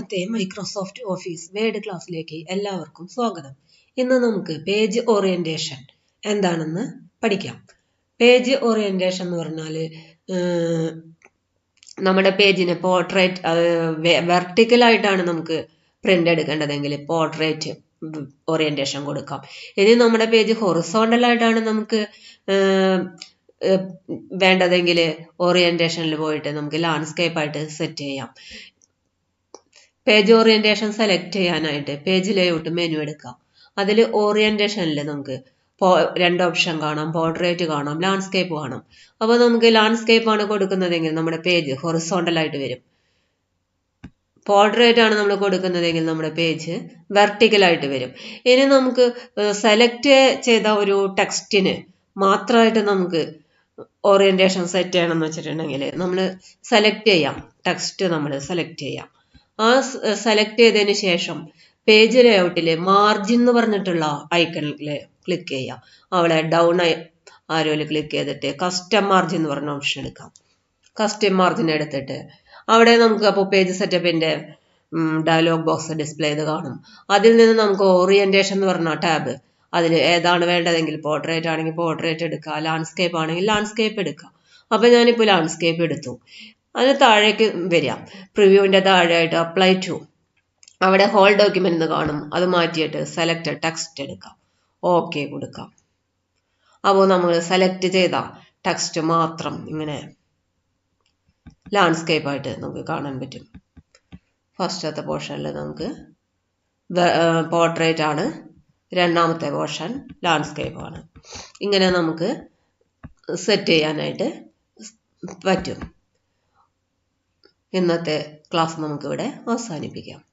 ഇന്നത്തെ Microsoft office word ക്ലാസ്സിലേക്ക് എല്ലാവർക്കും സ്വാഗതം. ഇന്ന് നമുക്ക് പേജ് ഓറിയന്റേഷൻ എന്താണെന്ന് പഠിക്കാം. പേജ് ഓറിയന്റേഷൻ എന്ന് പറഞ്ഞാൽ നമ്മുടെ പേജിനെ പോർട്രേറ്റ് വെർട്ടിക്കലായിട്ടാണ് നമുക്ക് പ്രിന്റ് എടുക്കേണ്ടതെങ്കിൽ പോർട്രേറ്റ് ഓറിയന്റേഷൻ കൊടുക്കാം. ഇനി നമ്മുടെ പേജ് ഹൊറിസോണ്ടൽ ആയിട്ടാണ് നമുക്ക് വേണ്ടതെങ്കിൽ ഓറിയന്റേഷനിൽ പോയിട്ട് നമുക്ക് ലാൻഡ്സ്കേപ്പ് ആയിട്ട് സെറ്റ് ചെയ്യാം. പേജ് ഓറിയന്റേഷൻ സെലക്ട് ചെയ്യാനായിട്ട് പേജ് ലേഔട്ട് മെനു എടുക്കാം. അതിൽ ഓറിയന്റേഷനിൽ നമുക്ക്? രണ്ട് ഓപ്ഷൻ കാണാം പോർട്രേറ്റ് കാണാം ലാൻഡ്സ്കേപ്പ് കാണാം. അപ്പോൾ നമുക്ക് ലാൻഡ്സ്കേപ്പ് ആണ് കൊടുക്കുന്നതെങ്കിൽ നമ്മുടെ പേജ് ഹൊറിസോണ്ടൽ ആയിട്ട് വരും. പോർട്രേറ്റ് ആണ് നമ്മൾ കൊടുക്കുന്നതെങ്കിൽ നമ്മുടെ പേജ് വെർട്ടിക്കൽ ആയിട്ട് വരും. ഇനി നമുക്ക് സെലക്ട് ചെയ്ത ഒരു ടെക്സ്റ്റിന് മാത്രമായിട്ട് നമുക്ക് ഓറിയന്റേഷൻ സെറ്റ് ചെയ്യണം എന്ന് വെച്ചിട്ടുണ്ടെങ്കിൽ നമ്മൾ സെലക്ട് ചെയ്യാം. ടെക്സ്റ്റ് നമ്മൾ സെലക്ട് ചെയ്യാം. ആ സെലക്ട് ചെയ്തതിന് ശേഷം പേജ് ലേഔട്ടിൽ മാർജിൻ എന്ന് പറഞ്ഞിട്ടുള്ള ഐക്കണിൽ ക്ലിക്ക് ചെയ്യാം. അവിടെ ഡൗൺ ആരോയിൽ ക്ലിക്ക് ചെയ്തിട്ട് കസ്റ്റം മാർജിൻ എന്ന് പറഞ്ഞ ഓപ്ഷൻ എടുക്കാം. കസ്റ്റം മാർജിൻ എടുത്തിട്ട് അവിടെ നമുക്ക് അപ്പോൾ പേജ് സെറ്റപ്പിന്റെ ഡയലോഗ് ബോക്സ് ഡിസ്പ്ലേ ചെയ്ത് കാണും. അതിൽ നിന്ന് നമുക്ക് ഓറിയന്റേഷൻ എന്ന് പറഞ്ഞ ടാബ് അതിൽ ഏതാണ് വേണ്ടതെങ്കിൽ പോർട്രേറ്റ് ആണെങ്കിൽ പോർട്രേറ്റ് എടുക്കുക ലാൻഡ്സ്കേപ്പ് ആണെങ്കിൽ ലാൻഡ്സ്കേപ്പ് എടുക്കുക അപ്പോൾ ഞാനിപ്പോൾ ലാൻഡ്സ്കേപ്പ് എടുത്തു. അതിന് താഴേക്ക് വരിക. പ്രിവ്യൂവിന്റെ താഴെയായിട്ട് അപ്ലൈ ടു അവിടെ ഹോൾ ഡോക്യുമെന്റ് എന്ന് കാണും. അത് മാറ്റിയിട്ട് സെലക്ട് ടെക്സ്റ്റ് എടുക്കാം. ഓക്കെ കൊടുക്കാം. അപ്പോൾ നമ്മൾ സെലക്ട് ചെയ്ത ടെക്സ്റ്റ് മാത്രം ഇങ്ങനെ ലാൻഡ്സ്കേപ്പ് ആയിട്ട് നമുക്ക് കാണാൻ പറ്റും. ഫസ്റ്റത്തെ പോർഷനിൽ നമുക്ക് പോർട്രേറ്റ് ആണ്. രണ്ടാമത്തെ പോർഷൻ ലാൻഡ്സ്കേപ്പ് ആണ്. ഇങ്ങനെ നമുക്ക് സെറ്റ് ചെയ്യാനായിട്ട് പറ്റും. ഇന്നത്തെ ക്ലാസ് നമുക്കിവിടെ അവസാനിപ്പിക്കാം.